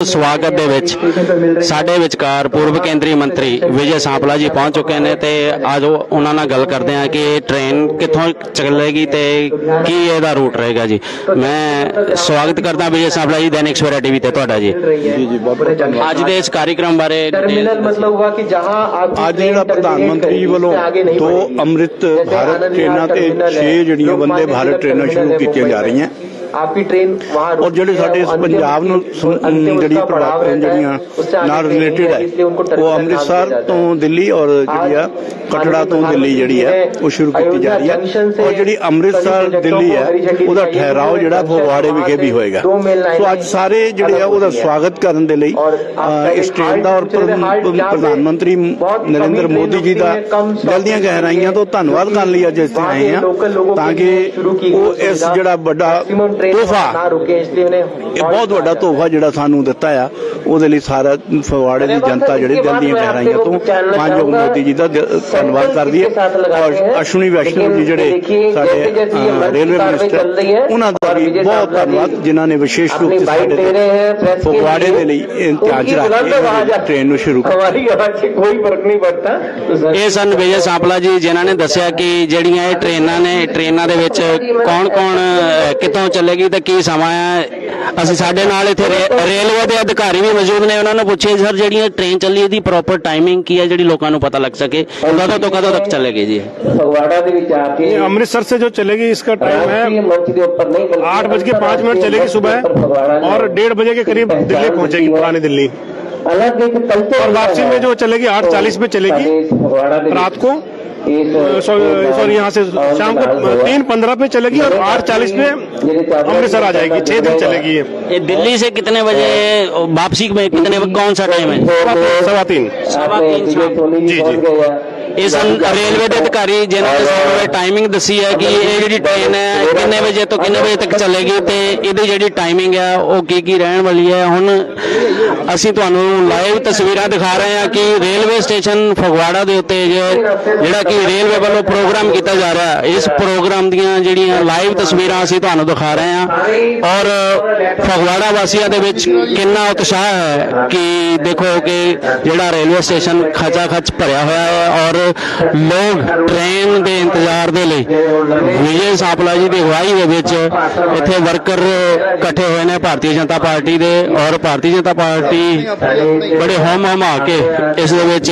ਸਵਾਗਤ ਦੇ ਵਿੱਚ ਸਾਡੇ ਵਿਚਕਾਰ ਪੂਰਵ ਕੇਂਦਰੀ ਮੰਤਰੀ ਵਿਜੇ ਸਾਂਪਲਾ ਜੀ ਪਹੁੰਚ ਚੁੱਕੇ ਨੇ ਤੇ ਅੱਜ ਉਹਨਾਂ ਨਾਲ ਗੱਲ ਕਰਦੇ ਹਾਂ ਕਿ ਇਹ ਟ੍ਰੇਨ ਕਿੱਥੋਂ ਚੱਲੇਗੀ ਤੇ ਕੀ ਇਹਦਾ ਰੂਟ ਰਹੇਗਾ ਜੀ। ਮੈਂ ਸਵਾਗਤ ਕਰਦਾ ਵਿਜੇ ਸਾਂਪਲਾ ਜੀ ਦੈਨਿਕ ਸਵੇਰਾ ਟੀਵੀ ਤੇ ਤੁਹਾਡਾ ਜੀ। ਅੱਜ ਦੇ ਇਸ ਕਾਰਜਕ੍ਰਮ ਬਾਰੇ ਮਤਲਬ ਅੱਜ ਜਿਹੜਾ ਪ੍ਰਧਾਨ ਮੰਤਰੀ ਵੱਲੋਂ ਦੋ ਅੰਮ੍ਰਿਤ ਭਾਰਤ ਟ੍ਰੇਨਾਂ ਤੇ 6 ਜਿਹੜੀਆਂ ਬੰਦੇ ਭਾਰਤ ਟ੍ਰੇਨਾਂ ਸ਼ੁਰੂ ਕੀਤੀਆਂ ਜਾ ਰਹੀਆਂ। ਆਪਕੀ ਟ੍ਰੇਨ ਵਹਾਂ ਔਰ ਜਿਹੜੇ ਸਾਡੇ ਇਸ ਪੰਜਾਬ ਨੂੰ ਜਿਹੜੀ ਪ੍ਰਭਾਵ ਜਿਹੜੀਆਂ ਨਾਲ ਰਿਲੇਟਡ ਹੈ ਉਹ ਅੰਮ੍ਰਿਤਸਰ ਤੋਂ ਦਿੱਲੀ ਔਰ ਜਿਹੜੀ ਆ ਕਟੜਾ ਤੋਂ ਦਿੱਲੀ ਜਿਹੜੀ ਹੈ ਉਹ ਸ਼ੁਰੂ ਕੀਤੀ ਜਾ ਰਹੀ ਹੈ। ਔਰ ਜਿਹੜੀ ਅੰਮ੍ਰਿਤਸਰ ਦਿੱਲੀ ਹੈ ਉਹਦਾ ਠਹਿਰਾਓ ਜਿਹੜਾ ਫਗਵਾੜੇ ਵਿਖੇ ਵੀ ਹੋਏਗਾ। ਸੋ ਅੱਜ ਸਾਰੇ ਜਿਹੜੇ ਆ ਉਹਦਾ ਸਵਾਗਤ ਕਰਨ ਦੇ ਲਈ ਇਸ ਟ੍ਰੇਨ ਦਾ ਔਰ ਪ੍ਰਧਾਨ ਮੰਤਰੀ ਨਰਿੰਦਰ ਮੋਦੀ ਜੀ ਦਾ ਜਲਦੀਆਂ ਗਹਿਰਾਈਆਂ ਤੋਂ ਧੰਨਵਾਦ ਕਰਨ ਲਈ ਅੱਜ ਇੱਥੇ ਆਏ ਆ ਤਾਂ ਕਿ ਉਹ ਇਸ ਜਿਹੜਾ ਵੱਡਾ ਤੋਹਫਾ ਇਹ ਬਹੁਤ ਵੱਡਾ ਤੋਹਫਾ ਜਿਹੜਾ ਸਾਨੂੰ ਦਿੱਤਾ ਆ। ਉਹਦੇ ਲਈ ਸਾਰਾ ਫਗਵਾੜੇ ਦੀ ਜਨਤਾ ਜਿਹੜੀ ਦਿਲ ਦੀਆਂ ਗਹਿਰਾਈਆਂ ਤੋਂ ਮਾਨਯੋਗ ਮੋਦੀ ਜੀ ਦਾ ਧੰਨਵਾਦ ਕਰਦੀ ਹੈ। ਔਰ ਅਸ਼ਵਨੀ ਵੈਸ਼ਨਵ ਜੀ ਜਿਹੜੇ ਸਾਡੇ ਰੇਲਵੇ ਮਿਨਿਸਟਰ ਉਹਨਾਂ ਦਾ ਵੀ ਬਹੁਤ ਧੰਨਵਾਦ ਜਿਨ੍ਹਾਂ ਨੇ ਵਿਸ਼ੇਸ਼ ਰੂਪ अपनी ਤੇ बाइट ਸਾਡੇ दे रहे हैं प्रेस के ਫਗਵਾੜੇ लिए। ਦੇ ਲਈ ਇੰਤਜ਼ਾਜ उनकी ਰੱਖ बुलंद आवाज ਕੇ है। ਟ੍ਰੇਨ ਨੂੰ ਸ਼ੁਰੂ ਕੀਤਾ हमारी आवाज से कोई फर्क नहीं पड़ता तो सर- ਇਹ ਸਨ ਵਿਜੇ ਸਾਂਪਲਾ ਜੀ ਜਿਨ੍ਹਾਂ ਨੇ ਦੱਸਿਆ ਕਿ ਜਿਹੜੀਆਂ ਇਹ ਟ੍ਰੇਨਾਂ ਨੇ ਟ੍ਰੇਨਾਂ ਦੇ ਵਿੱਚ ਕੌਣ-ਕੌਣ ਅਹ, ਕਿੱਥੋਂ ਚੱਲੇਗੀ ਤੇ ਕੀ ਸਮਾਂ ਹੈ ਅਸੀਂ ਸਾਡੇ ਨਾਲ ਇੱਥੇ ਰੇ- ਰੇਲਵੇ ਦੇ ਅਧਿਕਾਰੀ ਵੀ ਮੌਜੂਦ ਨੇ ਉਹਨਾਂ ਨੂੰ ਪੁੱਛੇ ਸਰ ਜਿਹੜੀਆਂ ਟ੍ਰੇਨ ਚੱਲੀ ਇਹਦੀ ਪ੍ਰੋਪਰ ਟਾਈਮਿੰਗ ਕੀ ਹੈ ਜਿਹੜੀ ਲੋਕਾਂ ਨੂੰ ਪਤਾ ਲੱਗ ਸਕੇ ਕਦੋਂ ਤੋਂ ਕਦੋਂ ਤੱਕ ਚੱਲੇਗੀ ਜੀ फगवाड़ा ਦੇ ਵਿੱਚ ਆ ਕੇ ये अमृतसर से जो चलेगी इसका टाइम है राष्ट्रीय मंच के ऊपर नहीं बल्कि आठ बज के पाँच मिनट चलेगी सुबह और डेढ़ बजे के करीब दिल्ली पहुंचेगी पुरानी दिल्ली। और वापसी में जो चलेगी आठ चालीस पे चलेगी। रात को सॉरी यहाँ से शाम को तीन पंद्रह पे चलेगी और आठ चालीस पे अमृतसर आ जाएगी। छह दिन चलेगी ये। दिल्ली से कितने बजे वापसी में कितने कौन सा टाइम है? सवा तीन। सवा तीन जी, जी। ਇਹ ਸਨ ਰੇਲਵੇ ਦੇ ਅਧਿਕਾਰੀ ਜਿਨ੍ਹਾਂ ਨੇ ਸਾਨੂੰ ਟਾਈਮਿੰਗ ਦੱਸੀ ਹੈ ਕਿ ਇਹ ਜਿਹੜੀ ਟ੍ਰੇਨ ਹੈ ਕਿੰਨੇ ਵਜੇ ਤੋਂ ਕਿੰਨੇ ਵਜੇ ਤੱਕ ਚੱਲੇਗੀ ਤੇ ਇਹਦੀ ਜਿਹੜੀ ਟਾਈਮਿੰਗ ਹੈ ਉਹ ਕੀ ਕੀ ਰਹਿਣ ਵਾਲੀ ਹੈ। ਹੁਣ ਅਸੀਂ ਤੁਹਾਨੂੰ ਲਾਈਵ ਤਸਵੀਰਾਂ ਦਿਖਾ ਰਹੇ ਹਾਂ ਕਿ ਰੇਲਵੇ ਸਟੇਸ਼ਨ ਫਗਵਾੜਾ ਦੇ ਉੱਤੇ ਜਿਹੜਾ ਕਿ ਰੇਲਵੇ ਵੱਲੋਂ ਪ੍ਰੋਗਰਾਮ ਕੀਤਾ ਜਾ ਰਿਹਾ ਹੈ ਇਸ ਪ੍ਰੋਗਰਾਮ ਦੀਆਂ ਜਿਹੜੀਆਂ ਲਾਈਵ ਤਸਵੀਰਾਂ ਅਸੀਂ ਤੁਹਾਨੂੰ ਦਿਖਾ ਰਹੇ ਹਾਂ। ਔਰ ਫਗਵਾੜਾ ਵਾਸੀਆਂ ਦੇ ਵਿੱਚ ਕਿੰਨਾ ਉਤਸ਼ਾਹ ਹੈ ਕਿ ਦੇਖੋ ਕਿ ਜਿਹੜਾ ਰੇਲਵੇ ਸਟੇਸ਼ਨ ਖਚਾ ਖਚ ਭਰਿਆ ਹੋਇਆ ਹੈ ਔਰ ਲੋਕ ਟ੍ਰੇਨ ਦੇ ਇੰਤਜ਼ਾਰ ਦੇ ਲਈ ਵਿਜੇ ਸਾਪਲਾ ਜੀ ਦੀ ਅਗਵਾਈ ਦੇ ਵਿੱਚ ਇੱਥੇ ਵਰਕਰ ਇਕੱਠੇ ਹੋਏ ਨੇ, ਭਾਰਤੀ ਜਨਤਾ ਪਾਰਟੀ ਦੇ ਔਰ ਭਾਰਤੀ ਜਨਤਾ ਪਾਰਟੀ ਬੜੇ ਹਮ ਹਮਾ ਕੇ ਇਸ ਦੇ ਵਿੱਚ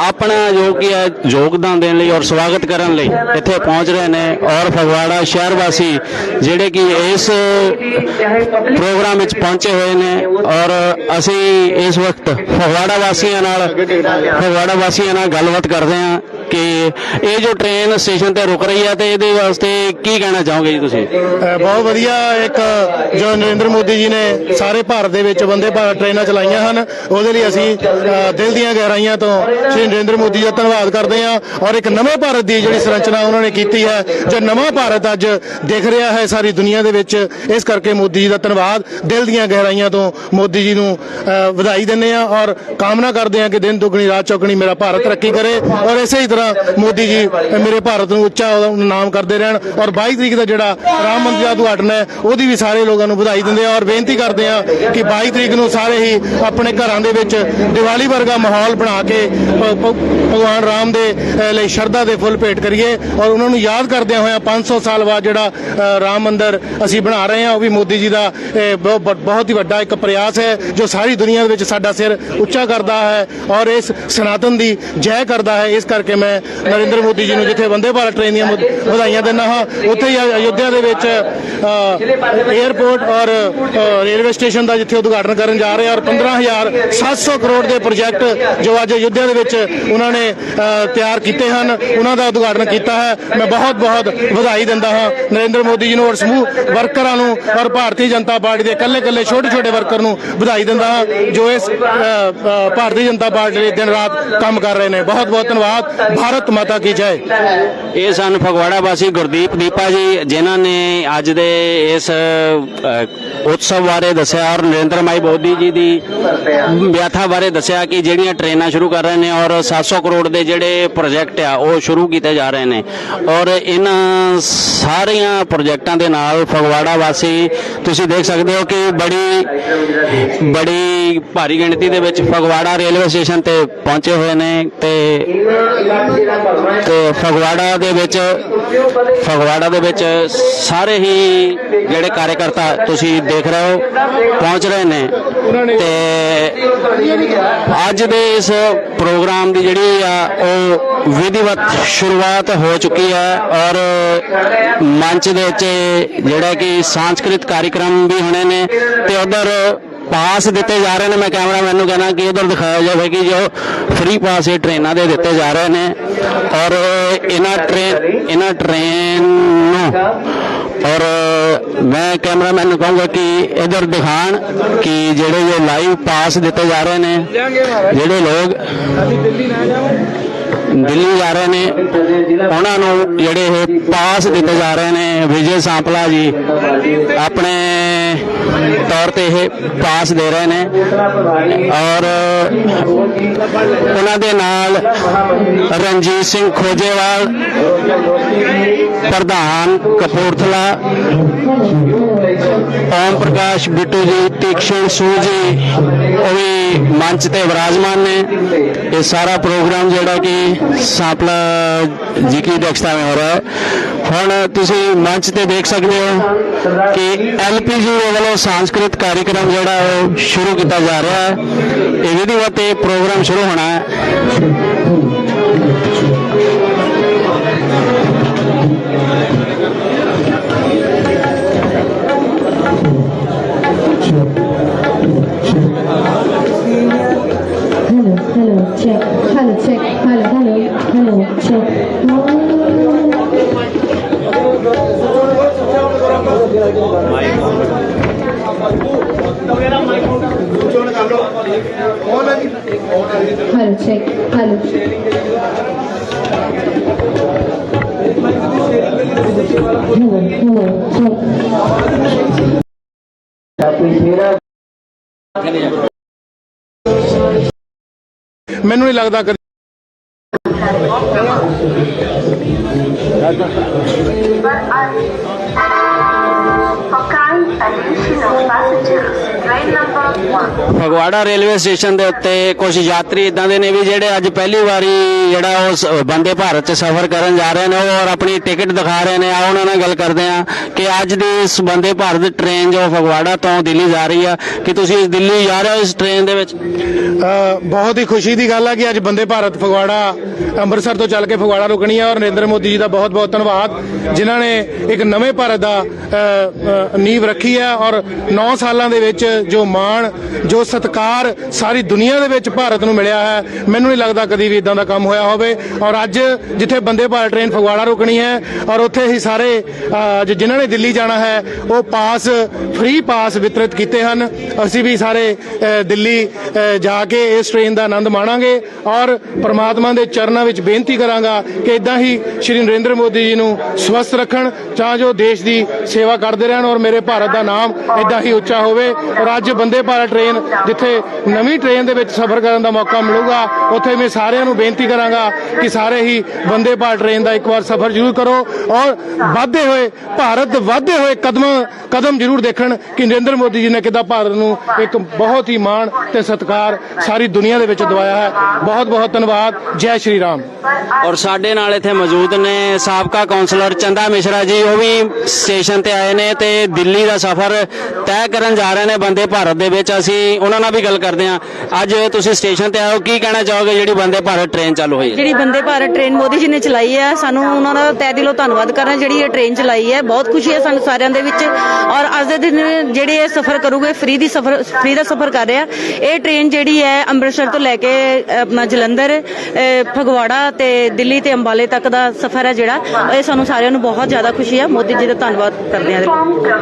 ਆਪਣਾ ਜੋ ਕਿ ਹੈ ਯੋਗਦਾਨ ਦੇਣ ਲਈ ਔਰ ਸਵਾਗਤ ਕਰਨ ਲਈ ਇੱਥੇ ਪਹੁੰਚ ਰਹੇ ਨੇ ਔਰ ਫਗਵਾੜਾ ਸ਼ਹਿਰ ਵਾਸੀ ਜਿਹੜੇ ਕਿ ਇਸ ਪ੍ਰੋਗਰਾਮ ਵਿੱਚ ਪਹੁੰਚੇ ਹੋਏ ਨੇ ਔਰ ਅਸੀਂ ਇਸ ਵਕਤ ਫਗਵਾੜਾ ਵਾਸੀਆਂ ਨਾਲ, ਫਗਵਾੜਾ ਵਾਸੀਆਂ ਨਾਲ ਗੱਲ ਗੱਲਬਾਤ ਕਰਦੇ ਹਾਂ। ਕਿ ਇਹ ਜੋ ਟ੍ਰੇਨ ਸਟੇਸ਼ਨ ਤੇ ਰੁਕ ਰਹੀ ਹੈ ਤੇ ਇਹਦੇ ਵਾਸਤੇ ਕੀ ਕਹਿਣਾ ਚਾਹੋਗੇ ਜੀ ਤੁਸੀਂ? ਬਹੁਤ ਵਧੀਆ ਇੱਕ ਜੋ ਨਰਿੰਦਰ ਮੋਦੀ ਜੀ ਨੇ ਸਾਰੇ ਭਾਰਤ ਦੇ ਵਿੱਚ ਵੰਦੇ ਭਾਰਤ ਟ੍ਰੇਨਾਂ ਚਲਾਈਆਂ ਹਨ, ਉਹਦੇ ਲਈ ਅਸੀਂ ਦਿਲ ਦੀਆਂ ਗਹਿਰਾਈਆਂ ਤੋਂ ਸ਼੍ਰੀ ਨਰਿੰਦਰ ਮੋਦੀ ਜੀ ਦਾ ਧੰਨਵਾਦ ਕਰਦੇ ਹਾਂ ਔਰ ਇੱਕ ਨਵੇਂ ਭਾਰਤ ਦੀ ਜਿਹੜੀ ਸੰਰਚਨਾ ਉਹਨਾਂ ਨੇ ਕੀਤੀ ਹੈ, ਜੋ ਨਵਾਂ ਭਾਰਤ ਅੱਜ ਦਿਖ ਰਿਹਾ ਹੈ ਸਾਰੀ ਦੁਨੀਆ ਦੇ ਵਿੱਚ, ਇਸ ਕਰਕੇ ਮੋਦੀ ਜੀ ਦਾ ਧੰਨਵਾਦ। ਦਿਲ ਦੀਆਂ ਗਹਿਰਾਈਆਂ ਤੋਂ ਮੋਦੀ ਜੀ ਨੂੰ ਵਧਾਈ ਦਿੰਦੇ ਹਾਂ ਔਰ ਕਾਮਨਾ ਕਰਦੇ ਹਾਂ ਕਿ ਦਿਨ ਦੁਗਣੀ, ਰਾਤ ਚੌਗਣੀ ਮੇਰਾ ਭਾਰਤ ਤਰੱਕੀ ਕਰੇ ਔਰ ਇਸੇ ਹੀ ਤਰ੍ਹਾਂ ਮੋਦੀ ਜੀ ਮੇਰੇ ਭਾਰਤ ਨੂੰ ਉੱਚਾ ਨਾਮ ਕਰਦੇ ਰਹਿਣ ਔਰ 22 ਤਰੀਕ ਦਾ ਜਿਹੜਾ ਰਾਮ ਮੰਦਿਰ ਦਾ ਉਦਘਾਟਨ ਹੈ, ਉਹਦੀ ਵੀ ਸਾਰੇ ਲੋਕਾਂ ਨੂੰ ਵਧਾਈ ਦਿੰਦੇ ਆ ਔਰ ਬੇਨਤੀ ਕਰਦੇ ਆ ਕਿ 22 ਤਰੀਕ ਨੂੰ ਸਾਰੇ ਹੀ ਆਪਣੇ ਘਰਾਂ ਦੇ ਵਿੱਚ ਦੀਵਾਲੀ ਵਰਗਾ ਮਾਹੌਲ ਬਣਾ ਕੇ ਭਗਵਾਨ ਰਾਮ ਦੇ ਲਈ ਸ਼ਰਧਾ ਦੇ ਫੁੱਲ ਭੇਟ ਕਰੀਏ ਔਰ ਉਹਨਾਂ ਨੂੰ ਯਾਦ ਕਰਦਿਆਂ ਹੋਇਆਂ 500 ਸਾਲ ਬਾਅਦ ਜਿਹੜਾ ਰਾਮ ਮੰਦਿਰ ਅਸੀਂ ਬਣਾ ਰਹੇ ਹਾਂ, ਉਹ ਵੀ ਮੋਦੀ ਜੀ ਦਾ ਬਹੁਤ ਹੀ ਵੱਡਾ ਇੱਕ ਪ੍ਰਯਾਸ ਹੈ, ਜੋ ਸਾਰੀ ਦੁਨੀਆ ਦੇ ਵਿੱਚ ਸਾਡਾ ਸਿਰ ਉੱਚਾ ਕਰਦਾ ਹੈ ਔਰ ਇਸ ਸਨਾਤਨ ਦੀ ਜੈ ਕਰਦਾ ਹੈ, ਇਸ ਕਰਕੇ ਮੈਂ ਨਰਿੰਦਰ ਮੋਦੀ ਜੀ ਨੂੰ ਜਿੱਥੇ ਵੰਦੇ ਭਾਰਤ ਟ੍ਰੇਨ ਦੀਆਂ ਵਧਾਈਆਂ ਦਿੰਦਾ ਹਾਂ, ਉੱਥੇ ਹੀ ਅ- ਅਯੁੱਧਿਆ ਦੇ ਵਿੱਚ 에ਅਰਪੋਰਟ ਔਰ ਰੇਲਵੇ ਸਟੇਸ਼ਨ ਦਾ ਜਿੱਥੇ ਉਦਘਾਟਨ ਕਰਨ ਜਾ ਰਹੇ ਆ ਔਰ 15700 ਕਰੋੜ ਦੇ ਪ੍ਰੋਜੈਕਟ ਜੋ ਅੱਜ ਅਯੁੱਧਿਆ ਦੇ ਵਿੱਚ ਉਹਨਾਂ ਨੇ ਤਿਆਰ ਕੀਤੇ ਹਨ, ਉਹਨਾਂ ਦਾ ਉਦਘਾਟਨ ਕੀਤਾ ਹੈ। ਮੈਂ ਬਹੁਤ ਬਹੁਤ ਵਧਾਈ ਦਿੰਦਾ ਹਾਂ ਨਰਿੰਦਰ ਮੋਦੀ ਜੀ ਨੂੰ ਔਰ ਸਮੂਹ ਵਰਕਰਾਂ ਨੂੰ ਔਰ ਭਾਰਤੀ ਜਨਤਾ ਪਾਰਟੀ ਦੇ ਇਕੱਲੇ ਇਕੱਲੇ ਛੋਟੇ ਛੋਟੇ ਵਰਕਰ ਨੂੰ ਵਧਾਈ ਦਿੰਦਾ ਹਾਂ, ਜੋ ਇਸ ਭਾਰਤੀ ਜਨਤਾ ਪਾਰਟੀ ਲਈ ਦਿਨ ਰਾਤ ਕੰਮ ਕਰ ਰਹੇ ਨੇ। ਬਹੁਤ ਬਹੁਤ ਧੰਨਵਾਦ। ਭਾਰਤ ਮਾਤਾ ਕੀ ਜੈ? ਇਹ ਸਨ ਫਗਵਾੜਾ ਵਾਸੀ ਗੁਰਦੀਪ ਦੀਪਾ ਜੀ, ਜਿਨ੍ਹਾਂ ਨੇ ਅੱਜ ਦੇ ਇਸ ਉਤਸਵ ਬਾਰੇ ਦੱਸਿਆ ਔਰ ਨਰਿੰਦਰ ਮਾਈ ਮੋਦੀ ਜੀ ਦੀ ਵਿਆਥਾ ਬਾਰੇ ਦੱਸਿਆ ਕਿ ਜਿਹੜੀਆਂ ਟ੍ਰੇਨਾਂ ਸ਼ੁਰੂ ਕਰ ਰਹੇ ਨੇ ਔਰ 700 ਕਰੋੜ ਦੇ ਜਿਹੜੇ ਪ੍ਰੋਜੈਕਟ ਆ, ਉਹ ਸ਼ੁਰੂ ਕੀਤੇ ਜਾ ਰਹੇ ਨੇ। ਔਰ ਇਹਨਾਂ ਸਾਰੀਆਂ ਪ੍ਰੋਜੈਕਟਾਂ ਦੇ ਨਾਲ ਫਗਵਾੜਾ ਵਾਸੀ, ਤੁਸੀਂ ਦੇਖ ਸਕਦੇ ਹੋ ਕਿ ਬੜੀ ਬੜੀ ਭਾਰੀ ਗਿਣਤੀ ਦੇ ਵਿੱਚ ਫਗਵਾੜਾ ਰੇਲਵੇ ਸਟੇਸ਼ਨ ਤੇ ਪਹੁੰਚੇ ਹੋਏ ਨੇ ਤੇ ਤੇ ਫਗਵਾੜਾ ਦੇ ਵਿੱਚ, ਫਗਵਾੜਾ ਦੇ ਵਿੱਚ ਸਾਰੇ ਹੀ ਜਿਹੜੇ ਕਾਰਜਕਰਤਾ ਤੁਸੀਂ ਦੇਖ ਰਹੇ ਹੋ ਪਹੁੰਚ ਰਹੇ ਨੇ ਤੇ ਅੱਜ ਦੇ ਇਸ ਪ੍ਰੋਗਰਾਮ ਦੀ ਜਿਹੜੀ ਆ ਉਹ ਵਿਧੀਵਤ ਸ਼ੁਰੂਆਤ ਹੋ ਚੁੱਕੀ ਹੈ ਔਰ ਮੰਚ ਦੇ ਵਿੱਚ ਜਿਹੜਾ ਕਿ ਸਾਂਸਕ੍ਰਿਤ ਕਾਰਜਕ੍ਰਮ ਵੀ ਹੋਣੇ ਨੇ ਤੇ ਉਧਰ ਪਾਸ ਦਿੱਤੇ ਜਾ ਰਹੇ ਨੇ। ਮੈਂ ਕੈਮਰਾਮੈਨ ਨੂੰ ਕਹਿਣਾ ਕਿ ਉਧਰ ਦਿਖਾਇਆ ਜਾਵੇ ਕਿ ਜੋ ਫ੍ਰੀ ਪਾਸ ਇਹ ਟ੍ਰੇਨਾਂ ਦੇ ਦਿੱਤੇ ਜਾ ਰਹੇ ਨੇ। ਔਰ ਇਹਨਾਂ ਟ੍ਰੇਨ ਇਹਨਾਂ ਟ੍ਰੇਨ ਨੂੰ ਔਰ ਮੈਂ ਕੈਮਰਾਮੈਨ ਨੂੰ ਕਹੂੰਗਾ ਕਿ ਇਧਰ ਦਿਖਾਣ ਕਿ ਜਿਹੜੇ ਜੋ ਲਾਈਵ ਪਾਸ ਦਿੱਤੇ ਜਾ ਰਹੇ ਨੇ। ਜਿਹੜੇ ਲੋਕ ਦਿੱਲੀ ਜਾ ਰਹੇ ਨੇ। ਉਹਨਾਂ ਨੂੰ ਜਿਹੜੇ ਇਹ ਪਾਸ ਦਿੱਤੇ ਜਾ ਰਹੇ ਨੇ, ਵਿਜੇ ਸਾਂਪਲਾ ਜੀ, ਆਪਣੇ ਤੌਰ ਤੇ ਇਹ ਪਾਸ ਦੇ ਰਹੇ ਨੇ। ਔਰ ਉਹਨਾਂ ਦੇ ਨਾਲ ਰਣਜੀਤ ਸਿੰਘ ਖੋਜੇਵਾਲ, ਪ੍ਰਧਾਨ ਕਪੂਰਥਲਾ, ਓਮ ਪ੍ਰਕਾਸ਼ ਬਿੱਟੂ ਜੀ ਤੀਕਸ਼ਣ ਸੂ ਜੀ, ਉਹ ਵੀ ਮੰਚ ਤੇ ਵਿਰਾਜਮਾਨ ਨੇ। ਇਹ ਸਾਰਾ ਪ੍ਰੋਗਰਾਮ ਜਿਹੜਾ ਕਿ ਸਾਪਲਾ ਜੀ ਕੀ ਅਧਿਕਸ਼ਤਾ ਹੋ ਰਿਹਾ। ਹੈ ਹੁਣ ਤੁਸੀਂ ਮੰਚ ਤੇ ਦੇਖ ਸਕਦੇ ਹੋ ਕਿ ਐਲਪੀਜੀ ਵੱਲੋਂ ਸੰਸਕ੍ਰਿਤ ਕਾਰਜਕ੍ਰਮ ਜਿਹੜਾ ਉਹ ਸ਼ੁਰੂ ਕੀਤਾ ਜਾ ਰਿਹਾ ਹੈ। ਇਹ ਵਿਧੀਵਤ ਇਹ ਪ੍ਰੋਗਰਾਮ ਸ਼ੁਰੂ ਹੋਣਾ ਹੈ। Hello, check. Hello. Hello, hello, check. ਆਪਣੀ ਸੇਵਾ ਮੈਨੂੰ ਨਹੀਂ ਲੱਗਦਾ ਕਿ For kind additional passengers, train number one. Phagwara railway station ਦੇ ਉੱਤੇ ਕੁਝ ਯਾਤਰੀ ਇਦਾਂ ਦੇ ਨੇ ਵੀ ਜਿਹੜੇ ਅੱਜ ਪਹਿਲੀ ਵਾਰੀ ਜਿਹੜਾ ਉਹ ਬੰਦੇ ਭਾਰਤ 'ਚ ਸਫ਼ਰ ਕਰਨ ਜਾ ਰਹੇ ਨੇ ਉਹ ਔਰ ਆਪਣੀ ਟਿਕਟ ਦਿਖਾ ਰਹੇ ਨੇ। ਆ ਉਹਨਾਂ ਨਾਲ ਗੱਲ ਕਰਦੇ ਆ ਕਿ ਅੱਜ ਦੀ ਇਸ ਵੰਦੇ ਭਾਰਤ ਟ੍ਰੇਨ ਜੋ ਫਗਵਾੜਾ ਤੋਂ ਦਿੱਲੀ ਜਾ ਰਹੀ ਆ, ਕਿ ਤੁਸੀਂ ਦਿੱਲੀ ਜਾ ਰਹੇ ਹੋ ਇਸ ਟ੍ਰੇਨ ਦੇ ਵਿੱਚ? ਬਹੁਤ ਹੀ ਖੁਸ਼ੀ ਦੀ ਗੱਲ ਆ ਕਿ ਅੱਜ ਬੰਦੇ ਭਾਰਤ ਫਗਵਾੜਾ, ਅੰਮ੍ਰਿਤਸਰ ਤੋਂ ਚੱਲ ਕੇ ਫਗਵਾੜਾ ਰੁਕਣੀ ਹੈ ਔਰ ਨਰਿੰਦਰ ਮੋਦੀ ਜੀ ਦਾ ਬਹੁਤ ਬਹੁਤ ਧੰਨਵਾਦ, ਜਿਨ੍ਹਾਂ ਨੇ ਇੱਕ ਨਵੇਂ ਭਾਰਤ ਦਾ ਨੀਂਵ ਰੱਖੀ ਹੈ ਔਰ 9 ਸਾਲਾਂ ਦੇ ਵਿੱਚ ਜੋ ਮਾਣ ਜੋ ਸਤਕਾਰ ਸਾਰੀ ਦੁਨੀਆ ਦੇ ਵਿੱਚ ਭਾਰਤ ਨੂੰ ਮਿਲਿਆ ਹੈ। ਮੈਨੂੰ ਨਹੀਂ ਲੱਗਦਾ ਕਦੀ ਵੀ ਇਦਾਂ ਦਾ ਕੰਮ ਹੋਇਆ ਹੋਵੇ। ਔਰ ਅੱਜ ਜਿੱਥੇ ਬੰਦੇ ਭਾਰਤ ਟ੍ਰੇਨ ਫਗਵਾੜਾ ਰੁਕਣੀ ਹੈ ਔਰ ਉੱਥੇ ਹੀ ਸਾਰੇ ਅ, ਜਿਨ੍ਹਾਂ ਨੇ ਦਿੱਲੀ ਜਾਣਾ ਹੈ ਉਹ ਪਾਸ ਫ੍ਰੀ ਪਾਸ ਵਿਤਰਿਤ ਕੀਤੇ ਹਨ। ਅਸੀਂ ਵੀ ਸਾਰੇ ਦਿੱਲੀ ਜਾ ਕੇ ਇਸ ਟ੍ਰੇਨ ਦਾ ਆਨੰਦ ਮਾਣਾਂਗੇ। ਔਰ ਪ੍ਰਮਾਤਮਾ ਦੇ ਚਰਨਾਂ ਵਿੱਚ ਬੇਨਤੀ ਕਰਾਂਗਾ ਕਿ ਇਦਾਂ ਹੀ ਸ਼੍ਰੀ ਨਰਿੰਦਰ ਮੋਦੀ ਜੀ ਨੂੰ ਸਵਸਥ ਰੱਖਣ ਤਾਂ ਜੋ ਦੇਸ਼ ਦੀ ਸੇਵਾ ਕਰਦੇ ਰਹਿਣ। ਔਰ ਮੇਰੇ ਭਾਰਤ ਦਾ ਨਾਮ ਇਦਾਂ ਹੀ ਉੱਚਾ ਹੋਵੇ। ਔਰ ਅੱਜ ਬੰਦੇ ਭਾਰਤ ਟ੍ਰੇਨ ਜਿੱਥੇ ਨਵੀਂ ਟ੍ਰੇਨ ਦੇ ਵਿੱਚ ਸਫ਼ਰ ਕਰਨ ਦਾ ਮੌਕਾ ਮਿਲੂਗਾ, ਉੱਥੇ ਮੈਂ ਸਾਰਿਆਂ ਨੂੰ ਬੇਨਤੀ ਕਰਾਂਗਾ ਕਿ ਸਾਰੇ ਹੀ ਬੰਦੇ ਭਾਰਤ ਟ੍ਰੇਨ ਦਾ ਇੱਕ ਵਾਰ ਸਫ਼ਰ ਜ਼ਰੂਰ ਕਰੋ ਔਰ ਵਧਦੇ ਹੋਏ, ਭਾਰਤ ਦੇ ਹੋਏ ਕਦਮਾਂ, ਕਦਮ ਜ਼ਰੂਰ ਦੇਖਣ ਕਿ ਨਰਿੰਦਰ ਮੋਦੀ ਜੀ ਨੇ ਕਿੱਦਾਂ ਭਾਰਤ ਨੂੰ ਇੱਕ ਬਹੁਤ ਹੀ ਮਾਣ ਤੇ ਸਤਿਕਾਰ ਸਾਰੀ ਦੁਨੀਆ ਦੇ ਵਿੱਚ ਦਵਾਇਆ ਹੈ। ਬਹੁਤ ਬਹੁਤ ਧੰਨਵਾਦ। ਜੈ ਸ਼੍ਰੀ ਰਾਮ। ਔਰ ਸਾਡੇ ਨਾਲ ਇੱਥੇ ਮੌਜੂਦ ਨੇ ਸਾਬਕਾ ਕਾਉਂਸਲਰ ਚੰਦਾ ਮਿਸ਼ਰਾ ਜੀ, ਉਹ ਵੀ ਸਟੇਸ਼ਨ ਤੇ ਆਏ ਨੇ ਤੇ ਦਿੱਲੀ ਦਾ ਸਫ਼ਰ ਤੈਅ ਕਰਨ ਜਾ ਰਹੇ ਨੇ ਬੰਦੇ ਭਾਰਤ ਦੇ ਵਿੱਚ ਅਸੀਂ ਉਹਨਾਂ ਨਾਲ ਵੀ ਗੱਲ ਕਰਦੇ ਹਾਂ। ਅੱਜ ਤੁਸੀਂ ਸਟੇਸ਼ਨ ਤੇ ਹੋ ਕੀ ਕਹਿਣਾ ਚਾਹੋਗੇ ਜਿਹੜੀ ਬੰਦੇ ਭਾਰਤ ਟ੍ਰੇਨ ਚਾਲੂ ਹੋਈ ਹੈ? ਜਿਹੜੀ ਬੰਦੇ ਭਾਰਤ ਟ੍ਰੇਨ ਮੋਦੀ ਜੀ ਨੇ ਚਲਾਈ ਹੈ ਸਾਨੂੰ ਉਹਨਾਂ ਦਾ ਤਹਿ ਦਿਲੋਂ ਧੰਨਵਾਦ ਕਰਨਾ ਜਿਹੜੀ ਇਹ ਟ੍ਰੇਨ ਚਲਾਈ ਹੈ। ਬਹੁਤ ਖੁਸ਼ੀ ਹੈ ਸਾਨੂੰ ਸਾਰਿਆਂ ਦੇ ਵਿੱਚ ਔਰ ਅੱਜ ਦੇ ਦਿਨ ਜਿਹੜੇ ਇਹ ਸਫ਼ਰ ਕਰੂਗੇ ਫ੍ਰੀ ਦੀ ਸਫ਼ਰ ਫ੍ਰੀ ਦਾ ਸਫ਼ਰ ਕਰ ਰਿਹਾ ਇਹ ਟ੍ਰੇਨ ਜਿਹੜੀ ਹੈ ਅੰਮ੍ਰਿਤਸਰ ਤੋਂ ਲੈ ਕੇ ਆਪਣਾ ਜਲੰਧਰ ਫਗਵਾੜਾ ਤੇ ਦਿੱਲੀ ਤੇ ਅੰਬਾਲੇ ਤੱਕ ਦਾ ਸਫ਼ਰ ਹੈ ਜਿਹੜਾ। ਇਹ ਸਾਨੂੰ ਸਾਰਿਆਂ ਨੂੰ ਬਹੁਤ ਜ਼ਿਆਦਾ ਖੁਸ਼ੀ ਹੈ। ਮੋਦੀ ਜੀ ਦਾ ਧੰਨਵਾਦ ਕਰਦੇ ਹਾਂ।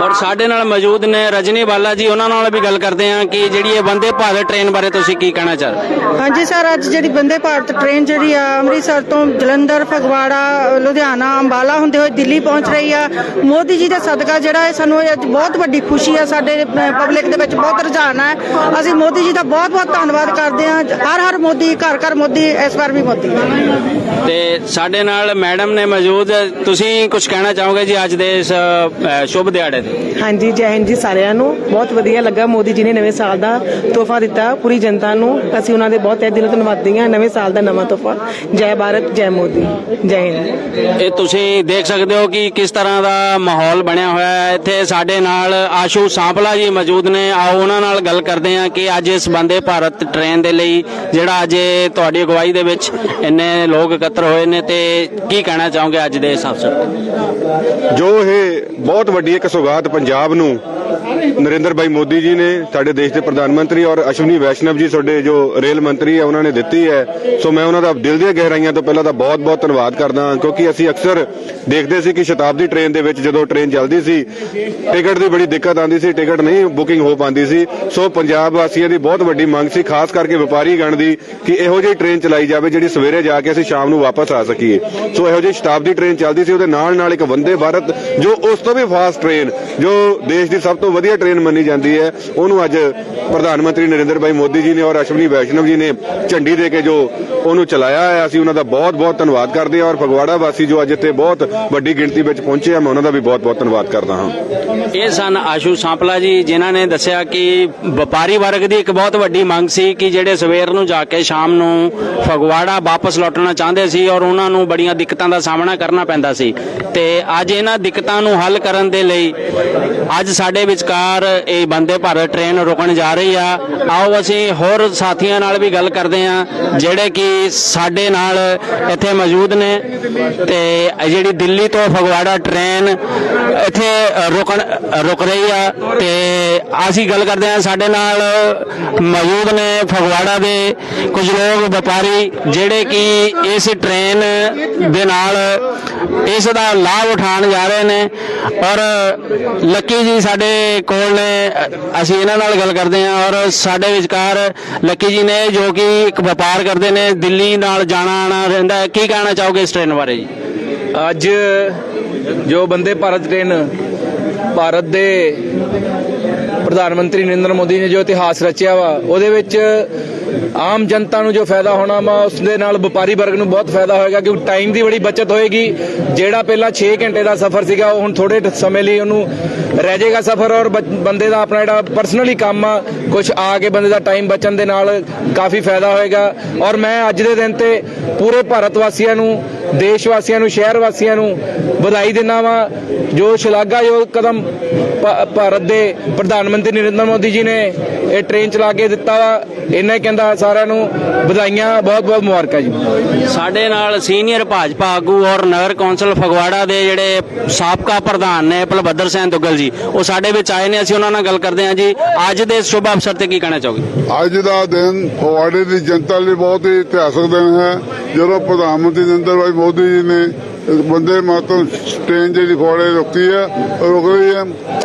ਔਰ ਸਾਡੇ ਨਾਲ ਮੌਜੂਦ ਨੇ ਰਜਨੀ ਬਾਲਾ ਜੀ ਉਹਨਾਂ ਨਾਲ ਨਾਲ ਵੀ ਗੱਲ ਕਰਦੇ ਹਾਂ ਕਿ ਜਿਹੜੀ ਇਹ ਵੰਦੇ ਭਾਰਤ ਟ੍ਰੇਨ ਬਾਰੇ ਤੁਸੀਂ ਕੀ ਕਹਿਣਾ ਚਾਹਦੇ ਹਾਂਜੀ ਸਰ ਅੱਜ ਜਿਹੜੀ ਬੰਦੇ ਭਾਰਤ ਟ੍ਰੇਨ ਜਿਹੜੀ ਆ ਅੰਮ੍ਰਿਤਸਰ ਤੋਂ ਜਲੰਧਰ ਫਗਵਾੜਾ ਲੁਧਿਆਣਾ ਅੰਬਾਲਾ ਹੁੰਦੇ ਹੋਏ ਦਿੱਲੀ ਪਹੁੰਚ ਰਹੀ ਆ। ਮੋਦੀ ਜੀ ਦਾ ਸਦਕਾ ਜਿਹੜਾ ਹੈ ਸਾਨੂੰ ਅੱਜ ਬਹੁਤ ਵੱਡੀ ਖੁਸ਼ੀ ਆ ਸਾਡੇ ਪਬਲਿਕ ਦੇ ਵਿੱਚ ਬਹੁਤ ਰੁਝਾਨ ਹੈ ਅਸੀਂ ਮੋਦੀ ਜੀ ਦਾ ਬਹੁਤ ਬਹੁਤ ਧੰਨਵਾਦ ਕਰਦੇ ਹਾਂ। ਹਰ ਹਰ ਮੋਦੀ ਘਰ ਘਰ ਮੋਦੀ ਇਸ ਵਾਰ ਵੀ ਮੋਦੀ। ਤੇ ਸਾਡੇ ਨਾਲ ਮੈਡਮ ਨੇ ਮੌਜੂਦ। ਤੁਸੀਂ ਕੁਝ ਕਹਿਣਾ ਚਾਹੋਗੇ ਜੀ ਅੱਜ ਦੇ ਇਸ ਸ਼ੁਭ ਦਿਹਾੜੇ ਤੇ? ਹਾਂਜੀ ਜੈ ਹਿੰਦ ਜੀ ਸਾਰਿਆਂ ਨੂੰ। ਬਹੁਤ ਵਧੀਆ ਲੱਗਾ ਮੋਦੀ ਜੀ ਨੇ ਨਵੇਂ ਸਾਲ ਦਾ ਤੋਹਫਾ ਦਿੱਤਾ। ਪੂਰੀ ਜਨਤਾ ਨੂੰ ਅਸੀਂ ਉਹਨਾਂ ਦੇ ਬਹੁਤ ਤਹਿ ਦਿਲੋਂ ਧੰਨਵਾਦੀ ਹਾਂ। ਨਵੇਂ ਸਾਲ ਦਾ ਨਵਾਂ ਤੋਹਫਾ। ਜੈ ਭਾਰਤ ਜੈ ਮੋਦੀ। ਜੈ ਹਿੰਦ। ਇਹ ਤੁਸੀਂ ਦੇਖ ਸਕਦੇ ਹੋ ਕਿ ਕਿਸ ਤਰ੍ਹਾਂ ਦਾ ਮਾਹੌਲ ਬਣਿਆ ਹੋਇਆ ਹੈ। ਇੱਥੇ ਸਾਡੇ ਨਾਲ ਆਸ਼ੂ ਸਾਂਪਲਾ ਜੀ ਮੌਜੂਦ ਨੇ। ਆਓ ਉਹਨਾਂ ਨਾਲ ਗੱਲ ਕਰਦੇ ਹਾਂ ਕਿ ਅੱਜ ਇਸ ਬੰਦੇ ਭਾਰਤ ਟ੍ਰੇਨ ਦੇ ਲਈ ਜਿਹੜਾ ਅੱਜ ਤੁਹਾਡੀ ਅਗਵਾਈ ਦੇ ਵਿੱਚ ਇੰਨੇ ਲੋਕ ਇਕੱਤਰ ਹੋਏ ਨੇ ਤੇ ਕੀ ਕਹਿਣਾ ਚਾਹੋਗੇ ਅੱਜ ਦੇ ਇਸ ਅਵਸਰ ਜੋ ਇਹ ਬਹੁਤ ਵੱਡੀ ਇੱਕ ਸੁਗਾਤ ਪੰਜਾਬ ਨੂੰ ਨਰਿੰਦਰ ਭਾਈ ਮੋਦੀ ਜੀ ਨੇ ਸਾਡੇ ਦੇਸ਼ ਦੇ ਪ੍ਰਧਾਨ ਮੰਤਰੀ ਔਰ ਅਸ਼ਵਨੀ ਵੈਸ਼ਨਵ ਜੀ ਸਾਡੇ ਜੋ ਰੇਲ ਮੰਤਰੀ ਹੈ ਉਹਨਾਂ ਨੇ ਦਿੱਤੀ ਹੈ। ਸੋ ਮੈਂ ਉਹਨਾਂ ਦਾ ਦਿਲ ਦੀਆਂ ਗਹਿਰਾਈਆਂ ਤੋਂ ਪਹਿਲਾਂ ਤਾਂ ਬਹੁਤ-ਬਹੁਤ ਧੰਨਵਾਦ ਕਰਦਾ ਹਾਂ, ਕਿਉਂਕਿ ਅਸੀਂ ਅਕਸਰ ਦੇਖਦੇ ਸੀ ਕਿ ਸ਼ਤਾਬਦੀ ਟ੍ਰੇਨ ਦੇ ਵਿੱਚ ਜਦੋਂ ਟ੍ਰੇਨ ਚੱਲਦੀ ਸੀ, ਟਿਕਟ ਦੀ ਬੜੀ ਦਿੱਕਤ ਆਉਂਦੀ ਸੀ, ਟਿਕਟ ਨਹੀਂ ਬੁਕਿੰਗ ਹੋ ਪਾਉਂਦੀ ਸੀ। ਸੋ ਪੰਜਾਬ ਵਾਸੀਆਂ ਦੀ ਬਹੁਤ ਵੱਡੀ ਮੰਗ ਸੀ, ਖਾਸ ਕਰਕੇ ਵਪਾਰੀ ਗਣ ਦੀ, ਕਿ ਇਹੋ ਜਿਹੀ ਟ੍ਰੇਨ ਚਲਾਈ ਜਾਵੇ ਜਿਹੜੀ ਸਵੇਰੇ ਜਾ ਕੇ ਅਸੀਂ ਸ਼ਾਮ ਨੂੰ ਵਾਪਸ ਆ ਸਕੀਏ। ਸੋ ਇਹੋ ਜਿਹੀ ਸ਼ਤਾਬਦੀ ਟ੍ਰੇਨ ਚੱਲਦੀ ਸੀ, ਉਹਦੇ ਨਾਲ ਨਾਲ ਇੱਕ ਵੰਦੇ ਭਾਰਤ, ਜੋ ਉਸ ਤੋਂ ਵੀ ਫਾਸਟ ਟ੍ਰੇਨ ਜੋ ਦੇਸ਼ ਦੀ ਸਭ ਤੋਂ ਵਧੀਆ ਟ੍ਰੇਨ ਮੰਨੀ ਜਾਂਦੀ ਹੈ। ਉਹਨੂੰ ਅੱਜ ਪ੍ਰਧਾਨ ਮੰਤਰੀ ਨਰਿੰਦਰ ਭਾਈ ਮੋਦੀ ਜੀ ਨੇ ਔਰ ਅਸ਼ਵਨੀ ਵੈਸ਼ਨਵ ਜੀ ਨੇ ਝੰਡੀ ਦੇ ਕੇ ਜੋ ਉਹਨੂੰ ਚਲਾਇਆ ਹੈ, ਅਸੀਂ ਉਹਨਾਂ ਦਾ ਬਹੁਤ ਬਹੁਤ ਧੰਨਵਾਦ ਕਰਦੇ ਹਾਂ ਔਰ ਫਗਵਾੜਾ ਵਾਸੀ ਜੋ ਅੱਜ ਇੱਥੇ ਬਹੁਤ ਵੱਡੀ ਗਿਣਤੀ ਵਿੱਚ ਪਹੁੰਚੇ ਆ, ਮੈਂ ਉਹਨਾਂ ਦਾ ਵੀ ਬਹੁਤ ਬਹੁਤ ਧੰਨਵਾਦ ਕਰਦਾ ਹਾਂ। ਇਹ ਸਨ ਆਸ਼ੂ ਸਾਂਪਲਾ ਜੀ, ਜਿਨ੍ਹਾਂ ਨੇ ਦੱਸਿਆ ਕਿ ਵਪਾਰੀ ਵਰਗ ਦੀ ਇੱਕ ਬਹੁਤ ਵੱਡੀ ਮੰਗ ਸੀ ਕਿ ਜਿਹੜੇ ਸਵੇਰ ਨੂੰ ਜਾ ਕੇ ਸ਼ਾਮ ਨੂੰ ਫਗਵਾੜਾ ਵਾਪਸ ਲੌਟਣਾ ਚਾਹੁੰਦੇ ਸੀ ਔਰ ਉਹਨਾਂ ਨੂੰ ਬੜੀਆਂ ਦਿੱਕਤਾਂ ਦਾ ਸਾਹਮਣਾ ਕਰਨਾ ਪੈਂਦਾ ਸੀ। ਤੇ ਅੱਜ ਇਹਨਾਂ ਦਿੱਕਤਾਂ ਨੂੰ ਹੱਲ ਕਰਨ ਦੇ ਲਈ ਅੱਜ ਸਾਡੇ ਵਿਚਕਾਰ ਇਹ ਬੰਦੇ ਭਾਰਤ ਟ੍ਰੇਨ ਰੁਕਣ ਜਾ ਰਹੀ ਆ। ਆਓ ਅਸੀਂ ਹੋਰ ਸਾਥੀਆਂ ਨਾਲ ਵੀ ਗੱਲ ਕਰਦੇ ਹਾਂ, ਜਿਹੜੇ ਕਿ ਸਾਡੇ ਨਾਲ ਇੱਥੇ ਮੌਜੂਦ ਨੇ ਤੇ ਜਿਹੜੀ ਦਿੱਲੀ ਤੋਂ ਫਗਵਾੜਾ ਟ੍ਰੇਨ ਇੱਥੇ ਰੁਕਣ ਰੁਕ ਰਹੀ ਆ ਤੇ ਅਸੀਂ ਗੱਲ ਕਰਦੇ ਹਾਂ, ਸਾਡੇ ਨਾਲ ਮੌਜੂਦ ਨੇ ਫਗਵਾੜਾ ਦੇ ਕੁਝ ਲੋਕ ਵਪਾਰੀ, ਜਿਹੜੇ ਕਿ ਇਸ ਟ੍ਰੇਨ ਦੇ ਨਾਲ ਇਸ ਦਾ ਲਾਭ ਉਠਾਉਣ ਜਾ ਰਹੇ ਨੇ। ਔਰ ਲੱਕੀ ਜੀ, ਸਾਡੇ ਕੋਲ ਨੇ, ਅਸੀਂ ਇਹਨਾਂ ਨਾਲ ਗੱਲ ਕਰਦੇ ਹਾਂ ਔਰ ਸਾਡੇ ਵਿਚਕਾਰ ਲੱਕੀ ਜੀ ਨੇ ਜੋ ਕਿ ਇੱਕ ਵਪਾਰ ਕਰਦੇ ਨੇ, ਦਿੱਲੀ ਨਾਲ ਜਾਣਾ ਆਣਾ ਰਹਿੰਦਾ ਹੈ। ਕੀ ਕਹਿਣਾ ਚਾਹੋਗੇ ਇਸ ਟ੍ਰੇਨ ਬਾਰੇ ਜੀ ਅੱਜ ਜੋ ਬੰਦੇ ਭਾਰਤ ਟ੍ਰੇਨ ਭਾਰਤ ਦੇ ਪ੍ਰਧਾਨ ਮੰਤਰੀ ਨਰਿੰਦਰ ਮੋਦੀ ਨੇ ਜੋ ਇਤਿਹਾਸ ਰਚਿਆ ਵਾ, ਉਹਦੇ ਵਿੱਚ ਆਮ ਜਨਤਾ ਨੂੰ ਜੋ ਫਾਇਦਾ ਹੋਣਾ ਵਾ, ਉਸ ਦੇ ਨਾਲ ਵਪਾਰੀ ਵਰਗ ਨੂੰ ਬਹੁਤ ਫਾਇਦਾ ਹੋਏਗਾ, ਕਿਉਂਕਿ ਟਾਈਮ ਦੀ ਬੜੀ ਬਚਤ ਹੋਏਗੀ। ਜਿਹੜਾ ਪਹਿਲਾਂ 6 ਘੰਟੇ ਦਾ ਸਫ਼ਰ ਸੀਗਾ, ਉਹ ਹੁਣ ਥੋੜੇ ਸਮੇਂ ਲਈ ਉਹਨੂੰ ਰਹਿ ਜਾਏਗਾ ਸਫ਼ਰ, ਔਰ ਬੰਦੇ ਦਾ ਆਪਣਾ ਜਿਹੜਾ ਪਰਸਨਲੀ ਕੰਮ ਆ ਕੁਝ ਆ ਕੇ ਬੰਦੇ ਦਾ ਟਾਈਮ ਬਚਣ ਦੇ ਨਾਲ ਕਾਫੀ ਫਾਇਦਾ ਹੋਏਗਾ। ਔਰ ਮੈਂ ਅੱਜ ਦੇ ਦਿਨ ਤੇ ਪੂਰੇ ਭਾਰਤ ਵਾਸੀਆਂ ਨੂੰ, ਦੇਸ਼ ਵਾਸੀਆਂ ਨੂੰ, ਸ਼ਹਿਰ ਵਾਸੀਆਂ ਨੂੰ ਵਧਾਈ ਦਿੰਦਾ ਵਾਂ, ਜੋ ਸ਼ਲਾਘਾਯੋਗ ਕਦਮ ਭਾਰਤ ਦੇ ਪ੍ਰਧਾਨ ਮੰਤਰੀ ਨਰਿੰਦਰ ਮੋਦੀ ਜੀ ਨੇ ਇਹ ਟ੍ਰੇਨ ਚਲਾ ਕੇ ਦਿੱਤਾ ਵਾ। ਇਹਨਾਂ ਹੀ ਕਹਿੰਦਾ ਸਾਰਿਆਂ ਨੂੰ ਵਧਾਈਆਂ ਬਹੁਤ ਬਹੁਤ ਮੁਬਾਰਕਾਂ ਜੀ। ਸਾਡੇ ਨਾਲ ਸੀਨੀਅਰ ਭਾਜਪਾ ਆਗੂ ਔਰ ਨਗਰ ਕੌਂਸਲ ਫਗਵਾੜਾ ਦੇ ਜਿਹੜੇ ਸਾਬਕਾ ਪ੍ਰਧਾਨ ਨੇ ਭਲਭੱਦਰ ਸਿੰਘ ਦੁੱਗਲ ਜੀ ਉਹ ਸਾਡੇ ਵਿੱਚ ਆਏ ਨੇ ਅਸੀਂ ਉਹਨਾਂ ਨਾਲ ਗੱਲ ਕਰਦੇ ਹਾਂ ਜੀ। ਅੱਜ ਦੇ ਇਸ ਸ਼ੁਭ ਅਵਸਰ ਤੇ ਕੀ ਕਹਿਣਾ ਚਾਹੋਗੇ? ਅੱਜ ਦਾ ਦਿਨ ਫਗਵਾੜੇ ਦੀ ਜਨਤਾ ਲਈ ਬਹੁਤ ਹੀ ਇਤਿਹਾਸਕ ਦਿਨ ਹੈ। ਜਦੋਂ ਪ੍ਰਧਾਨ ਮੰਤਰੀ ਨਰਿੰਦਰ ਭਾਈ ਮੋਦੀ ਜੀ ਨੇ ਬੰਦੇ ਮਾਤਮ ਟ੍ਰੇਨ ਜਿਹੜੀ ਫਗਵਾੜੇ ਰੁਕੀ ਹੈ ਰੁਕ ਰਹੀ ਹੈ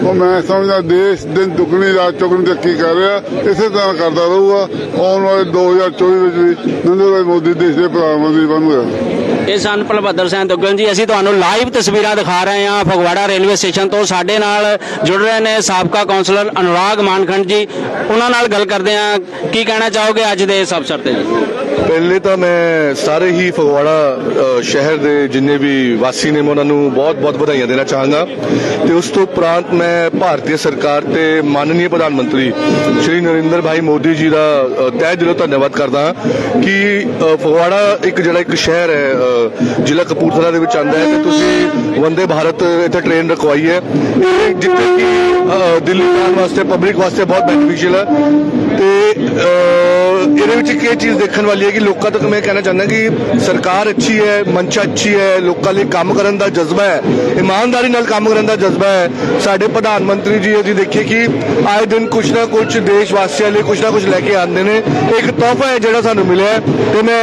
ਉਹ ਮੈਂ ਸਮਝਦਾ ਦੇਸ਼ ਦਿਨ ਦੁਗਣੀ, ਰਾਤ ਚੌਗਣੀ ਤਰੱਕੀ ਕਰ ਰਿਹਾ, ਇਸੇ ਤਰ੍ਹਾਂ ਕਰਦਾ ਰਹੂਗਾ। ਆਉਣ ਵਾਲੇ 2024 ਵਿੱਚ ਵੀ ਨਰਿੰਦਰ ਭਾਈ ਮੋਦੀ ਦੇਸ਼ ਦੇ ਪ੍ਰਧਾਨ ਮੰਤਰੀ ਬਣੂਗਾ ਇਹ ਸਨ ਭਲਭੱਦਰ ਸਿੰਘ ਦੁੱਗਲ ਜੀ, ਅਸੀਂ ਤੁਹਾਨੂੰ ਲਾਈਵ ਤਸਵੀਰਾਂ ਦਿਖਾ ਰਹੇ ਹਾਂ ਫਗਵਾੜਾ ਰੇਲਵੇ ਸਟੇਸ਼ਨ ਤੋਂ। ਸਾਡੇ ਨਾਲ ਜੁੜ ਰਹੇ ਨੇ ਸਾਬਕਾ ਕੌਂਸਲਰ ਅਨੁਰਾਗ ਮਾਨਖੰਡ ਜੀ। ਉਹਨਾਂ ਨਾਲ ਗੱਲ ਕਰਦੇ ਹਾਂ। ਕੀ ਕਹਿਣਾ ਚਾਹੋਗੇ ਅੱਜ ਦੇ ਇਸ ਅਵਸਰ ਤੇ? ਜੀ ਪਹਿਲੇ ਤਾਂ ਮੈਂ ਸਾਰੇ ਹੀ ਫਗਵਾੜਾ ਸ਼ਹਿਰ ਦੇ ਜਿੰਨੇ ਵੀ ਵਾਸੀ ਨੇ ਮੈਂ ਉਹਨਾਂ ਨੂੰ ਬਹੁਤ-ਬਹੁਤ ਵਧਾਈਆਂ ਦੇਣਾ ਚਾਹਾਂਗਾ। ਤੇ ਉਸ ਤੋਂ ਉਪਰੰਤ ਮੈਂ ਭਾਰਤੀ ਸਰਕਾਰ ਤੇ ਮਾਨਨੀय ਪ੍ਰਧਾਨ ਮੰਤਰੀ ਸ਼੍ਰੀ ਨਰਿੰਦਰ ਭਾਈ ਮੋਦੀ ਜੀ ਦਾ ਅ, ਤਹਿ ਦਿਲੋਂ ਧੰਨਵਾਦ ਕਰਦਾ ਹਾਂ ਕਿ ਫਗਵਾੜਾ ਇੱਕ ਜਿਹੜਾ ਇੱਕ ਸ਼ਹਿਰ ਹੈ ਜ਼ਿਲ੍ਹਾ ਕਪੂਰਥਲਾ ਦੇ ਵਿੱਚ ਆਉਂਦਾ ਹੈ ਤੇ ਤੁਸੀਂ ਵੰਦੇ ਭਾਰਤ ਇੱਥੇ ਟ੍ਰੇਨ ਰਖਵਾਈ ਹੈ। ਜਿੱਥੇ ਕਿ ਦਿੱਲੀ ਜਾਣ ਵਾਸਤੇ ਪਬਲਿਕ ਵਾਸਤੇ ਬਹੁਤ ਬੈਨੀਫੀਸ਼ੀਅਲ ਹੈ। ਤੇ ਇਹਦੇ ਵਿੱਚ ਇੱਕ ਇਹ ਚੀਜ਼ ਦੇਖਣ ਵਾਲੀ ਹੈ ਕਿ ਲੋਕਾਂ ਤੱਕ ਮੈਂ ਕਹਿਣਾ ਚਾਹੁੰਦਾ ਕਿ ਸਰਕਾਰ ਅੱਛੀ ਹੈ ਮੰਸ਼ਾ ਅੱਛੀ ਹੈ ਲੋਕਾਂ ਲਈ ਕੰਮ ਕਰਨ ਦਾ ਜਜ਼ਬਾ ਹੈ ਇਮਾਨਦਾਰੀ ਨਾਲ ਕੰਮ ਕਰਨ ਦਾ ਜਜ਼ਬਾ ਹੈ। ਸਾਡੇ ਪ੍ਰਧਾਨ ਮੰਤਰੀ ਜੀ ਅਸੀਂ ਦੇਖੀਏ ਕਿ ਆਏ ਦਿਨ ਕੁਛ ਨਾ ਕੁਛ ਦੇਸ਼ ਵਾਸੀਆਂ ਲਈ ਕੁਛ ਨਾ ਕੁਛ ਲੈ ਕੇ ਆਉਂਦੇ ਨੇ। ਇੱਕ ਤੋਹਫਾ ਹੈ ਜਿਹੜਾ ਸਾਨੂੰ ਮਿਲਿਆ ਤੇ ਮੈਂ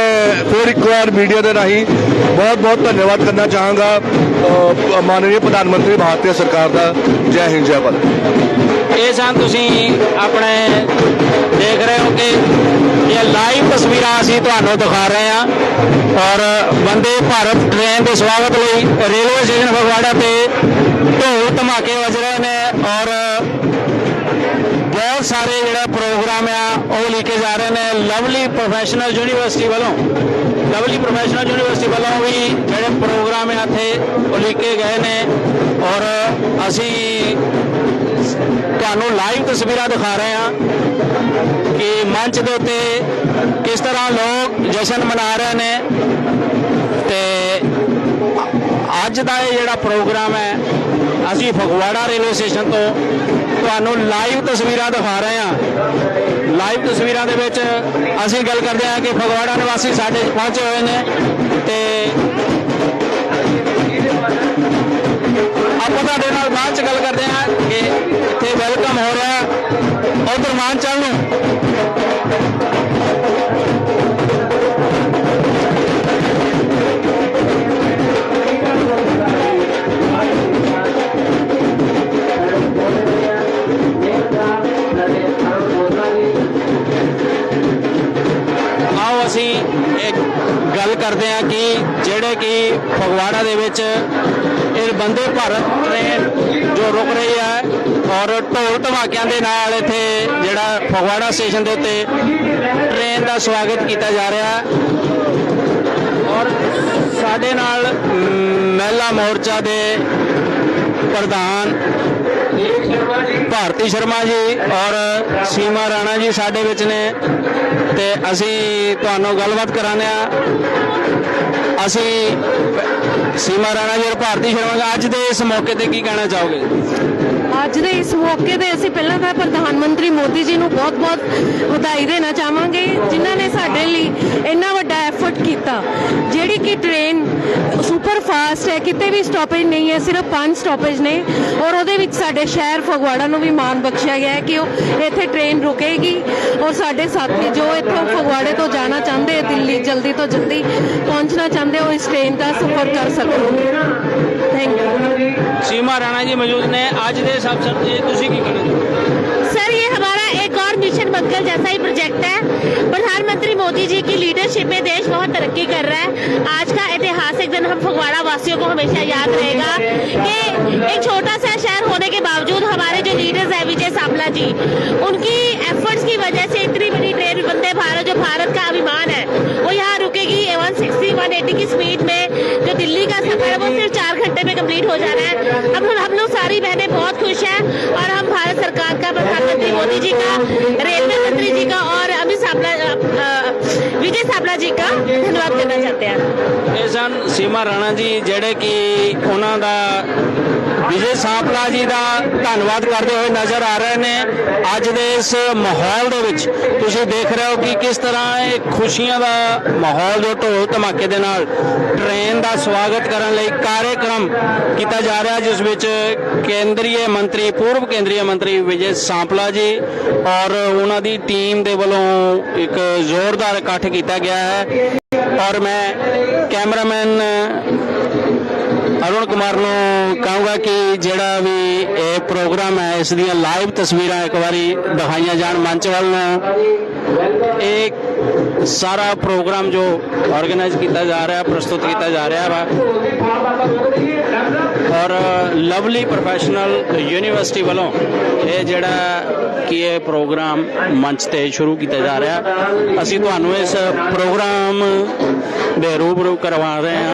ਫਿਰ ਇੱਕ ਵਾਰ ਮੀਡੀਆ ਦੇ ਰਾਹੀਂ ਬਹੁਤ ਬਹੁਤ ਧੰਨਵਾਦ ਕਰਨਾ ਚਾਹਾਂਗਾ ਅ, ਪ੍ਰਧਾਨ ਮੰਤਰੀ ਭਾਰਤੀ ਸਰਕਾਰ ਦਾ। ਜੈ ਹਿੰਦ ਜੈ ਭਾਰਤ। ਇਹ ਸਨ ਤੁਸੀਂ ਆਪਣੇ ਦੇਖ ਰਹੇ ਹੋ ਕਿ ਇਹ ਲਾਈਵ ਤਸਵੀਰਾਂ ਅਸੀਂ ਤੁਹਾਨੂੰ ਦਿਖਾ ਰਹੇ ਹਾਂ ਔਰ ਬੰਦੇ ਭਾਰਤ ਟ੍ਰੇਨ ਦੇ ਸਵਾਗਤ ਲਈ ਰੇਲਵੇ ਸਟੇਸ਼ਨ ਫਗਵਾੜਾ ਤੇ ਢੋਲ ਧਮਾਕੇ ਵੱਜ ਰਹੇ ਨੇ ਔਰ ਬਹੁਤ ਸਾਰੇ ਜਿਹੜਾ ਪ੍ਰੋਗਰਾਮ ਆ, ਉਹ ਲਿਖੇ ਜਾ ਰਹੇ ਨੇ। ਲਵਲੀ ਪ੍ਰੋਫੈਸ਼ਨਲ ਯੂਨੀਵਰਸਿਟੀ ਵੱਲੋਂ ਲਵਲੀ ਪ੍ਰੋਫੈਸ਼ਨਲ ਯੂਨੀਵਰਸਿਟੀ ਵੱਲੋਂ ਵੀ ਜਿਹੜੇ ਪ੍ਰੋਗਰਾਮ ਆ ਇੱਥੇ ਉਹ ਲਿਖੇ ਗਏ ਨੇ ਔਰ ਅਸੀਂ ਤੁਹਾਨੂੰ ਲਾਈਵ ਤਸਵੀਰਾਂ ਦਿਖਾ ਰਹੇ ਹਾਂ ਕਿ ਮੰਚ ਦੇ ਉੱਤੇ ਕਿਸ ਤਰ੍ਹਾਂ ਲੋਕ ਜਸ਼ਨ ਮਨਾ ਰਹੇ ਨੇ ਤੇ ਅੱਜ ਦਾ ਇਹ ਜਿਹੜਾ ਪ੍ਰੋਗਰਾਮ ਹੈ, ਅਸੀਂ ਫਗਵਾੜਾ ਰੇਲਵੇ ਸਟੇਸ਼ਨ ਤੋਂ ਤੁਹਾਨੂੰ ਲਾਈਵ ਤਸਵੀਰਾਂ ਦਿਖਾ ਰਹੇ ਹਾਂ। ਲਾਈਵ ਤਸਵੀਰਾਂ ਦੇ ਵਿੱਚ ਅਸੀਂ ਗੱਲ ਕਰਦੇ ਹਾਂ ਕਿ ਫਗਵਾੜਾ ਨਿਵਾਸੀ ਸਾਡੇ ਪਹੁੰਚੇ ਹੋਏ ਨੇ ਤੇ ਆਪਾਂ ਤੁਹਾਡੇ ਨਾਲ ਬਾਅਦ ਚ ਗੱਲ ਕਰਦੇ ਹਾਂ ਕਿ ਇੱਥੇ ਵੈਲਕਮ ਹੋ ਰਿਹਾ ਉਧਰ ਮਾਨਚਲ ਨੂੰ। ਗੱਲ ਕਰਦੇ ਹਾਂ ਕਿ ਜਿਹੜੇ ਕਿ ਫਗਵਾੜਾ ਦੇ ਵਿੱਚ ਇਹ ਬੰਦੇ ਭਾਰਤ ਟ੍ਰੇਨ ਜੋ ਰੁਕ ਰਹੀ ਹੈ ਔਰ ਢੋਲ ਧਮਾਕਿਆਂ ਦੇ ਨਾਲ ਇੱਥੇ ਜਿਹੜਾ ਫਗਵਾੜਾ ਸਟੇਸ਼ਨ ਦੇ ਉੱਤੇ ਟ੍ਰੇਨ ਦਾ ਸਵਾਗਤ ਕੀਤਾ ਜਾ ਰਿਹਾ ਹੈ। ਔਰ ਸਾਡੇ ਨਾਲ ਮਹਿਲਾ ਮੋਰਚਾ ਦੇ ਪ੍ਰਧਾਨ ਭਾਰਤੀ ਸ਼ਰਮਾ ਜੀ ਔਰ ਸੀਮਾ ਰਾਣਾ ਜੀ ਸਾਡੇ ਵਿੱਚ ਨੇ। ਤੇ ਅਸੀਂ ਤੁਹਾਨੂੰ ਗੱਲਬਾਤ ਕਰਾਉਂਦੇ ਆ ਅਸੀਂ ਸੀਮਾ ਰਾਣਾ ਜੀ ਔਰ ਭਾਰਤੀ ਸ਼ਰਮਾ, ਅੱਜ ਦੇ ਇਸ ਮੌਕੇ ਤੇ ਕੀ ਕਹਿਣਾ ਚਾਹੋਗੇ? ਅੱਜ ਦੇ ਇਸ ਮੌਕੇ ਤੇ ਅਸੀਂ ਪਹਿਲਾਂ ਤਾਂ ਪ੍ਰਧਾਨ ਮੰਤਰੀ ਮੋਦੀ ਜੀ ਨੂੰ ਬਹੁਤ-ਬਹੁਤ ਵਧਾਈ ਦੇਣਾ ਚਾਹਾਂਗੇ, ਜਿਨ੍ਹਾਂ ਨੇ ਸਾਡੇ ਲਈ ਇੰਨਾ ਵੱਡਾ ਐਫਰਟ ਕੀਤਾ। ਜਿਹੜੀ ਕਿ ਟ੍ਰੇਨ ਸੁਪਰ ਫਾਸਟ ਹੈ, ਕਿਤੇ ਵੀ ਸਟਾਪੇਜ ਨਹੀਂ ਹੈ, ਸਿਰਫ ਪੰਜ ਸਟਾਪੇਜ ਨੇ ਔਰ ਉਹਦੇ ਵਿੱਚ ਸਾਡੇ ਸ਼ਹਿਰ ਫਗਵਾੜਾ ਨੂੰ ਵੀ ਮਾਣ ਬਖਸ਼ਿਆ ਗਿਆ ਹੈ ਕਿ ਉਹ ਇੱਥੇ ਟ੍ਰੇਨ ਰੁਕੇਗੀ ਔਰ ਸਾਡੇ ਸਾਥੀ ਜੋ ਇੱਥੋਂ ਫਗਵਾੜੇ ਤੋਂ ਜਾਣਾ ਚਾਹੁੰਦੇ ਦਿੱਲੀ ਜਲਦੀ ਤੋਂ ਜਲਦੀ ਪਹੁੰਚਣਾ ਚਾਹੁੰਦੇ ਉਹ ਇਸ ਟ੍ਰੇਨ ਦਾ ਸਫ਼ਰ ਕਰ ਸਕਣਗੇ। सीमा राणा जी मौजूद ने आज दे इस अवसर ते तुसी की कहना सर, ये हमारा एक और मिशन मंगल जैसा ही प्रोजेक्ट है। प्रधानमंत्री मोदी जी की लीडरशिप में देश बहुत तरक्की कर रहा है। आज का ऐतिहासिक दिन हम फगवाड़ा वासियों को हमेशा याद रहेगा कि एक छोटा सा शहर होने के बावजूद हमारे जो लीडर्स है, विजय सावला जी, उनकी एफर्ट्स की वजह से इतनी बड़ी ट्रेन वंदे भारत, जो भारत का अभिमान है वन सिक्सटी वन एटी की स्पीड में जो दिल्ली का सफर है वो सिर्फ चार घंटे में कंप्लीट हो जा रहा है हम हम लोग सारी बहनें बहुत खुश हैं और हम भारत सरकार का प्रधानमंत्री मोदी जी का अ, विजय सावला जी का धन्यवाद करना चाहते हैं ਇਹ ਸਨ ਸੀਮਾ ਰਾਣਾ ਜੀ ਜਿਹੜੇ ਕਿ ਉਹਨਾਂ ਦਾ ਵਿਜੇ ਸਾਂਪਲਾ ਜੀ ਦਾ ਧੰਨਵਾਦ ਕਰਦੇ ਹੋਏ ਨਜ਼ਰ ਆ ਰਹੇ ਨੇ ਅੱਜ ਦੇ ਇਸ ਮਾਹੌਲ ਦੇ ਵਿੱਚ ਤੁਸੀਂ ਦੇਖ ਰਹੇ ਹੋ ਕਿ ਕਿਸ ਤਰ੍ਹਾਂ ਇਹ ਖੁਸ਼ੀਆਂ ਦਾ ਮਾਹੌਲ ਜੋ ਢੋਲ ਧਮਾਕੇ ਦੇ ਨਾਲ ਟ੍ਰੇਨ ਦਾ ਸਵਾਗਤ ਕਰਨ ਲਈ ਕਾਰਜਕ੍ਰਮ ਕੀਤਾ ਜਾ ਰਿਹਾ ਜਿਸ ਵਿੱਚ ਕੇਂਦਰੀ ਮੰਤਰੀ ਪੂਰਵ ਕੇਂਦਰੀ ਮੰਤਰੀ ਵਿਜੇ ਸਾਂਪਲਾ ਜੀ ਔਰ ਉਹਨਾਂ ਦੀ ਟੀਮ ਦੇ ਵੱਲੋਂ ਇੱਕ ਜ਼ੋਰਦਾਰ ਇਕੱਠ ਕੀਤਾ ਗਿਆ ਹੈ ਔਰ ਮੈਂ ਕੈਮਰਾਮੈਨ, ਅਰੁਣ ਕੁਮਾਰ ਨੂੰ ਕਹਾਂਗਾ ਕਿ ਜਿਹੜਾ ਵੀ ਇਹ ਪ੍ਰੋਗਰਾਮ ਹੈ, ਇਸ ਦੀਆਂ ਲਾਈਵ ਤਸਵੀਰਾਂ ਇੱਕ ਵਾਰੀ ਦਿਖਾਈਆਂ ਜਾਣ ਮੰਚ ਵੱਲ ਨੂੰ। ਇਹ ਸਾਰਾ ਪ੍ਰੋਗਰਾਮ ਜੋ ਆਰਗੇਨਾਈਜ਼ ਕੀਤਾ ਜਾ ਰਿਹਾ, ਪ੍ਰਸਤੁਤ ਕੀਤਾ ਜਾ ਰਿਹਾ ਵਾ। ਔਰ ਲਵਲੀ ਪ੍ਰੋਫੈਸ਼ਨਲ ਯੂਨੀਵਰਸਿਟੀ ਵੱਲੋਂ ਇਹ ਜਿਹੜਾ ਕਿ ਇਹ ਪ੍ਰੋਗਰਾਮ ਮੰਚ ਤੇ ਸ਼ੁਰੂ ਕੀਤਾ ਜਾ ਰਿਹਾ। ਅਸੀਂ ਤੁਹਾਨੂੰ ਇਸ ਪ੍ਰੋਗਰਾਮ ਦੇ ਰੂਬਰੂ ਕਰਵਾ ਰਹੇ ਹਾਂ।